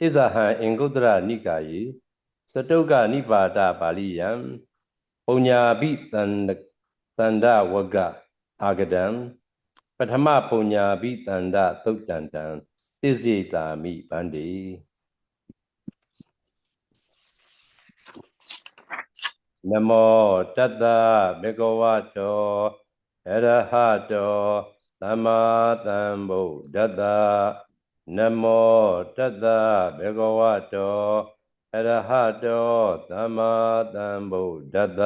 ဣဇဟံအင်္ဂုတ္တရနိကာယေစတုကနိပါဒပါဠိယံပုညာပိတန္တန္တဝကအာဂဒံပထမပုညာပိတန္တသုတ်တန္တံသစ္စေတာမိဗန္တိနမောတတ္တဘေကဝတောအရဟတောသမ္မာသမ္ဗုဒ္ဓတ နမောတတ္တဘေဂဝတောအရဟတောသမ္မာသမ္ဗုဒ္ဓတ္တ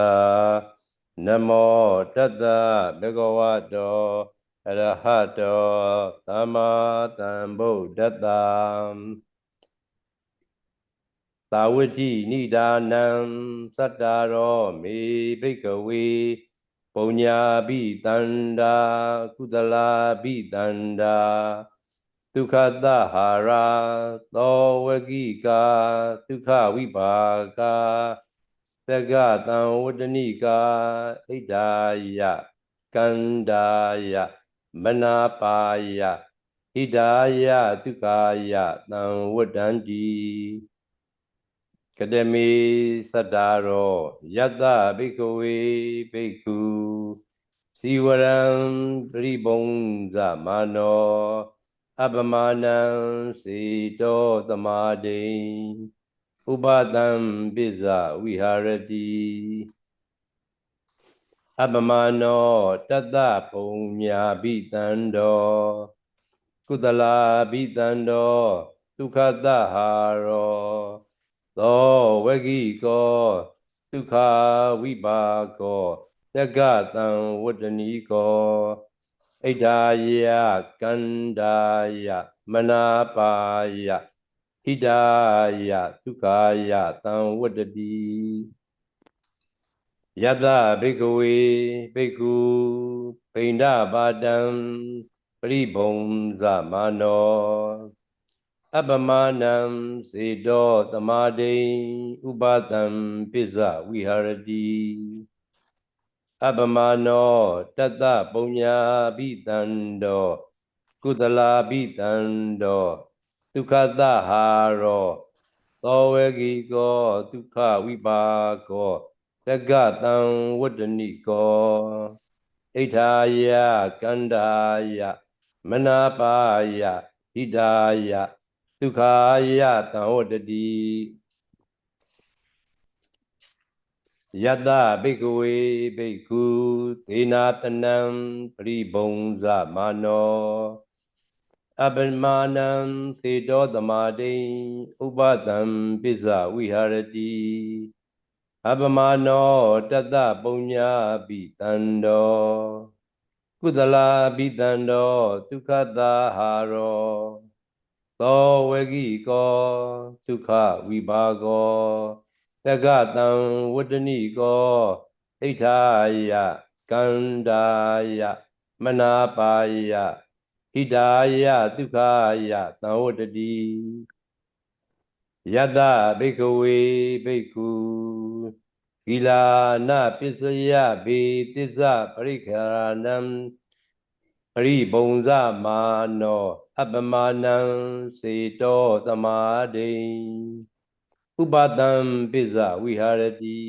နမောတတ္တဘေဂဝတောအရဟတောသမ္မာသမ္ဗုဒ္ဓတ္တသာဝတိနိဒာနံသတ္တာရောမေဘိကဝေပုညဘိတန္တာကုသလာဘိတန္တာ ဒုက္ခတဟာရာသောဝကိကာဒုက္ခဝိပါကာသက္ကတံဝတ္တနိကာဣဒာယကန္တာယမနာပါယဣဒာယဒုက္ခယတံဝတ္တန္တိကတမေသတ္တာရောယတဘိကဝေဘိက္ခုစီဝရံပရိဘုံဇမနော အပမာဏံစေတောသမာဒိဥပတံပိဇဝိဟာရတိအပမာနောတတ္တပုံညာပိတံတောကုသလာပိတံတောဒုက္ခတဟာရောသောဝဂိကောဒုက္ခဝိပါကောတက္ကတံဝတ္တနီကော ဣဒာယကန္တာယမနာပါယဣဒာယဒုက္ခယသံဝတ္တိယတဘိကဝေဘိက္ခုဗိန္ဒပါတံပရိဘုံဇမနောအပမနံစေတောသမာဒိဥပတံပိဇဝိဟာရတိ အပမနောတတပုံညာဘိတံတောကုသလာဘိတံတောဒုက္ခသဟာရောသောဝေကိကောဒုက္ခဝိပါကောတက္ကတံဝတ္တနိကောဣထာယကန္တာယမနာပါယဟိတာယဒုက္ခာယတံဝတ္တတိ ယတဘိကဝေဘိက္ခုသေနာတနံပရိဘုံဇမနောအပမာနံသေတောသမာတိဥပတံပိဇဝိဟာရတိအပမာနောတတပုญญာပိတန္တောကုသလာပိတန္တောဒုက္ခတာဟာရောသောဝဂိကောဒုက္ခဝိပါကော တက္ကတံဝတ္တနိကောဣထာယကန္တာယမနာပါယဣဒာယဒုက္ခယသံဝတ္တိယတဘိကဝေဘိက္ခုဂီလာနပစ္စယဘေတစ္ဆပရိခရဏံပရိဘုံဇမာနော အပမာဏံစေတောသမာဒိ ဥပတံပိဇဝိဟာရတိ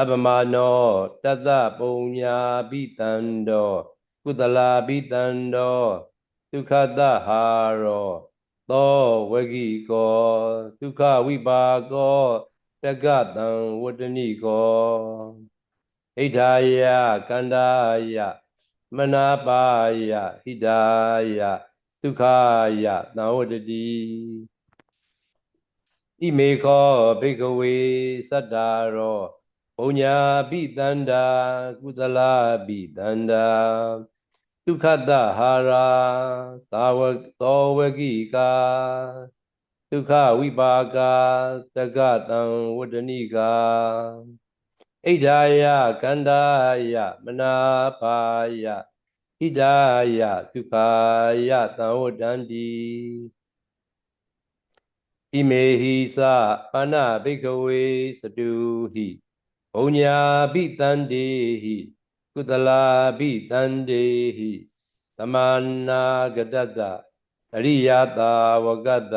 အပမနောတတပုံညာပိတံတောကုသလာပိတံတောဒုက္ခတဟာရောသောဝဂိကောဒုက္ခဝိပါကောတက္ကတံဝတ္တနိကောဣဋ္ဌာယကန္တာယမနာပါယဣဒာယဒုက္ခယသံဝတ္တိ ဣမေခောဘိကဝေသတ္တာရောဘုံညာပိတန္တာကုသလပိတန္တာဒုက္ခတဟာရာသာဝသောဝကိကာဒုက္ခဝိပါကာတကတံဝတ္တနိကာဣဒာယကန္တာယမနာပါယဣဒာယဒုက္ခာယသံဝတ္တန္တိ ဣမေဟိသပါဏဘိကဝေစတုဟိဘုံညာပိတန္တေဟိကုသလာပိတန္တေဟိသမန္နာဂတတအရိယတာဝကတ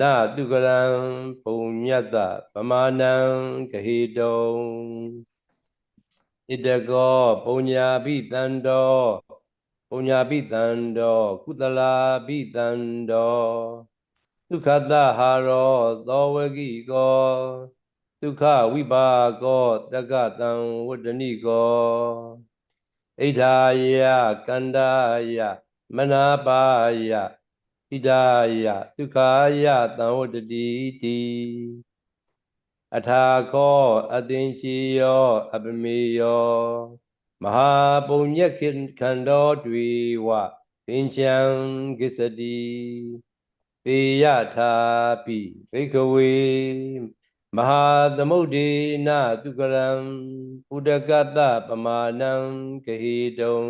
နတုကရံပုံညတ္တပမာဏံဂဟိတုံဣတကောပုံညာပိတန္တောပုံညာပိတန္တောကုသလာပိတန္တောဒုက္ခတဟာရောသောဝကိကောဒုက္ခဝိပါကောတက္ကတံဝတ္တနိကောဣဒာယကန္တာယမနာပါယဣဒာယဒုက္ခယတံဝတ္တတိတိအထာခောအသင်္ချီယောအပမေယောမဟာပုံညက်ခန္တောတွေဝပင်ချံကိစ္စတိ ပေယထာပိဘိကဝေမဟာသမုဒ္ဒေနသုကရံဥဒကတပမာဏံဂဟိတုံ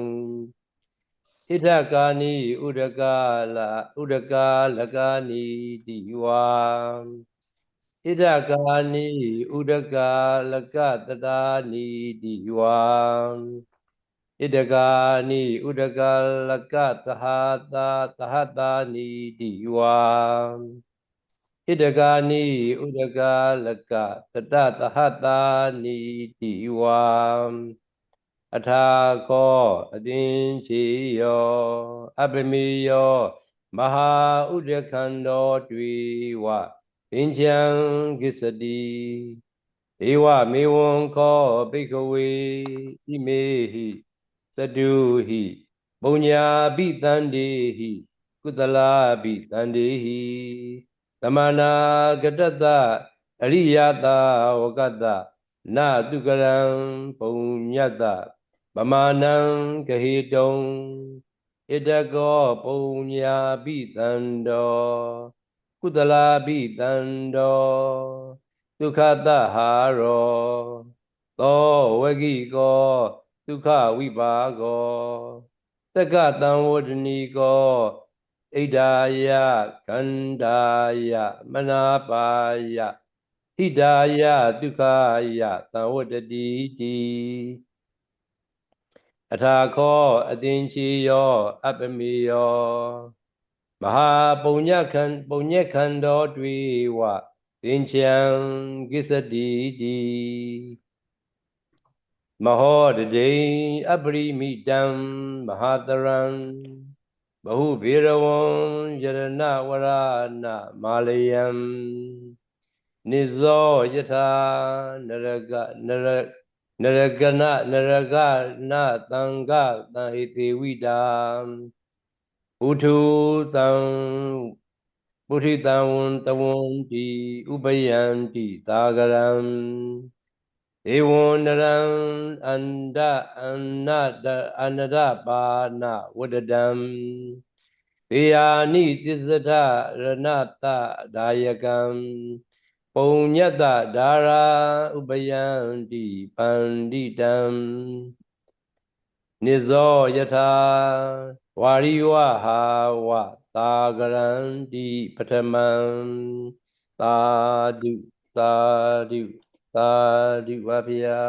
ဣဒကာနိဥဒကလဥဒကလကာနိတိဝါဣဒကာနိဥဒကလကတတာနိတိဝါ ဣဒကာနိဥဒကလကသဟာတာသဟတာနိတိဝါဣဒကာနိဥဒကလကတတသဟတာနိတိဝါအထာကောအတင်ချေယောအပမေယောမဟာဥဒခန္တောတွေဝပင်ချံကိစ္စတိဧဝမေဝံခောဘိကဝေဣမေဟိ သတုဟိပုံညာပိတန္တေဟိကုသလာပိတန္တေဟိသမနာကတတအရိယတာဝကတနတုကရံပုံညတပမာဏံဂဟိတုံဣတကောပုံညာပိတန္တောကုသလာပိတန္တောဒုက္ခတဟာရော သောဝဂိကော ဒုက္ခဝိပါကောတက္ကတံဝဒနီကောဣဒာယကန္တာယမနာပါယဟိတာယဒုက္ခယသံဝတ္တတိတိအထာခောအသင်္ချီယောအပမေယောမဟာပုံညခန္ပုံညက်ခန္တောတွေဝသင်္ချံကိစ္စတိတိ မဟောတတိအပရိမိတံမဟာတရံဘဟုဘေရဝံယရဏဝရဏမာလယံနိဇောယထာနရကနရနရကနနရကနသံဃသံဣတိဝိတာဥထုသံပုရိတံဝံတဝံတိဥပယံတိသာဂရံ ဧဝံနရံအန္တအနတအနတပါဏဝတတံပေယာနိတစ္စထရဏတဒါယကံပုံညတဒါရာဥပယံတိပန္တိတံနိဇောယထာဝါရိဝဟာဝသာဂရန္တိပထမံသာဓုသာဓု သာဓုပါဗျာ